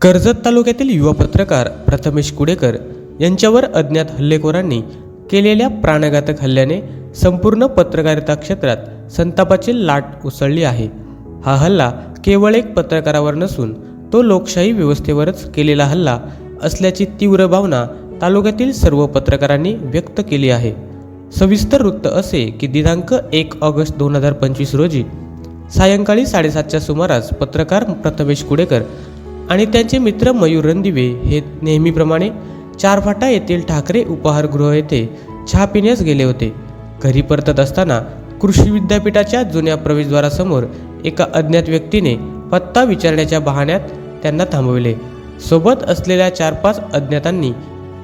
कर्जत तालुक्यातील युवा पत्रकार प्रथमेश कुडेकर यांच्यावर अज्ञात हल्लेखोरांनी केलेल्या प्राणघातक हल्ल्याने संपूर्ण पत्रकारिता क्षेत्रात संतापाची लाट उसळली आहे. हा हल्ला केवळ एक पत्रकारावर नसून तो लोकशाही व्यवस्थेवरच केलेला हल्ला असल्याची तीव्र भावना तालुक्यातील सर्व पत्रकारांनी व्यक्त केली आहे. सविस्तर वृत्त असे की दिनांक एक ऑगस्ट दोन हजार पंचवीस रोजी सायंकाळी साडेसातच्या सुमारास पत्रकार प्रथमेश कुडेकर आणि त्यांचे मित्र मयूर रणदिवे हे नेहमीप्रमाणे चारफाटा येथील ठाकरे उपाहारगृह येथे चहा पिण्यास गेले होते. घरी परतत असताना कृषी विद्यापीठाच्या जुन्या प्रवेशद्वारासमोर एका अज्ञात व्यक्तीने पत्ता विचारण्याच्या बहाण्यात त्यांना थांबविले. सोबत असलेल्या चार पाच अज्ञातांनी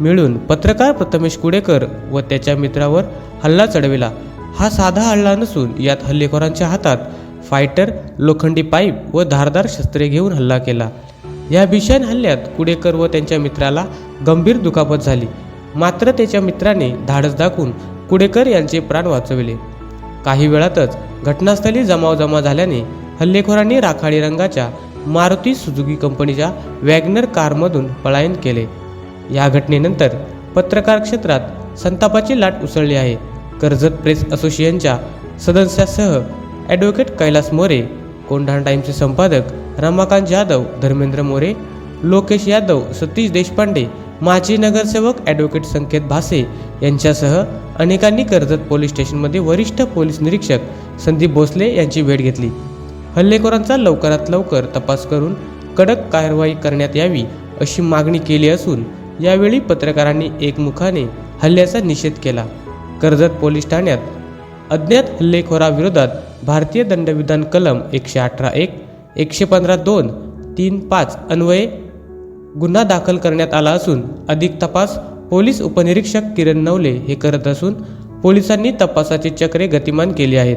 मिळून पत्रकार प्रथमेश कुडेकर व त्याच्या मित्रावर हल्ला चढविला. हा साधा हल्ला नसून यात हल्लेखोरांच्या हातात फायटर लोखंडी पाईप व धारदार शस्त्रे घेऊन हल्ला केला. या भीषण हल्ल्यात कुडेकर व त्यांच्या मित्राला गंभीर दुखापत झाली. मात्र त्याच्या मित्राने धाडस दाखवून कुडेकर यांचे प्राण वाचविले. काही वेळातच घटनास्थळी जमाव जमा झाल्याने हल्लेखोरांनी राखाडी रंगाच्या मारुती सुजुकी कंपनीच्या वॅगनर कारमधून पलायन केले. या घटनेनंतर पत्रकार क्षेत्रात संतापाची लाट उसळली आहे. कर्जत प्रेस असोसिएशनच्या सदस्यासह ॲडव्होकेट कैलास मोरे कोंढाण टाईमचे संपादक रमाकांत जाधव धर्मेंद्र मोरे लोकेश यादव सतीश देशपांडे माजी नगरसेवक ॲडव्होकेट संकेत भासे यांच्यासह अनेकांनी कर्जत पोलीस स्टेशनमध्ये वरिष्ठ पोलीस निरीक्षक संदीप भोसले यांची भेट घेतली. हल्लेखोरांचा लवकरात लवकर तपास करून कडक कारवाई करण्यात यावी अशी मागणी केली असून यावेळी पत्रकारांनी एकमुखाने हल्ल्याचा निषेध केला. कर्जत पोलीस ठाण्यात अज्ञात हल्लेखोराविरोधात भारतीय दंडविधान कलम एकशे अठरा एक एकशे पंधरा दोन तीन पाच अन्वये गुन्हा दाखल करण्यात आला असून अधिक तपास पोलीस उपनिरीक्षक किरण नवले हे करत असून पोलिसांनी तपासाची चक्रे गतिमान केली आहेत.